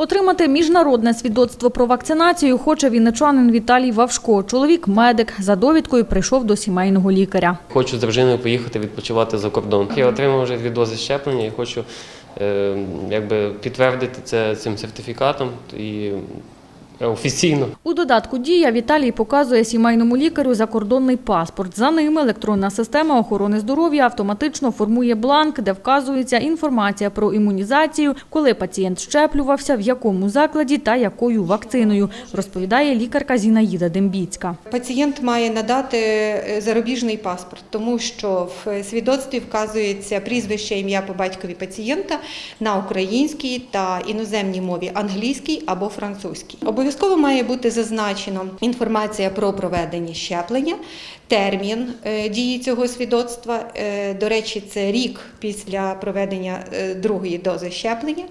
Отримати міжнародне свідоцтво про вакцинацію хоче вінничанин Віталій Вавшко. Чоловік медик за довідкою прийшов до сімейного лікаря. Хочу з дружиною поїхати відпочивати за кордон. Я отримав вже дві дози щеплення і хочу е, якби, підтвердити це цим сертифікатом і офіційно. У додатку Дія Віталій показує сімейному лікарю закордонний паспорт. За ним електронна система охорони здоров'я автоматично формує бланк, де вказується інформація про імунізацію, коли пацієнт щеплювався, в якому закладі та якою вакциною, розповідає лікарка Зінаїда Дембіцька. Пацієнт має надати е, зарубіжний паспорт, тому що в свідоцтві вказується прізвище, ім'я по батькові пацієнта на українській та іноземній мові англійській або французькій. Обов'язково має бути зазначено інформація про проведені щеплення, термін е, дії цього свідоцтва. Е, До речі, це рік після проведення е, другої дози щеплення.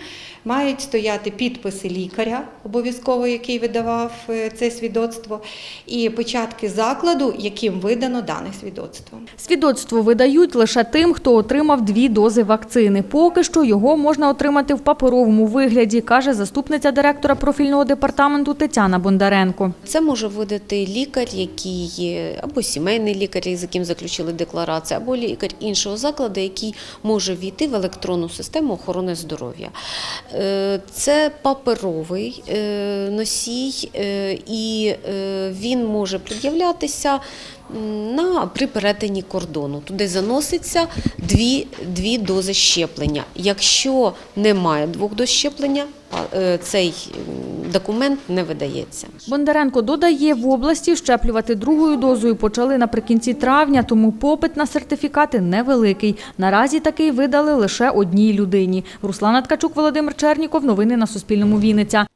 Мають стояти підписи лікаря, обов'язково, який видавав це свідоцтво, і початки закладу, яким видано дане свідоцтво. Свідоцтво видають лише тим, хто отримав дві дози вакцини. Поки що його можна отримати в паперовому вигляді, каже заступниця директора профільного департаменту Тетяна Бондаренко. Це може видати лікар, який або сімейний лікар, з яким заключили декларацію, або лікар іншого закладу, який може війти в електронну систему охорони здоров'я. Е, Це паперовий е, носій, е, і він може пред'являтися на при перетині кордону. Туди заноситься дві, дві дози щеплення. Якщо немає двох доз щеплення, е, цей документ не видається. Бондаренко додає, в області щеплювати другою дозою почали наприкінці травня, тому попит на сертифікати невеликий. Наразі такий видали лише одній людині. Руслана Ткачук, Володимир Черніков. Новини на Суспільному. Вінниця.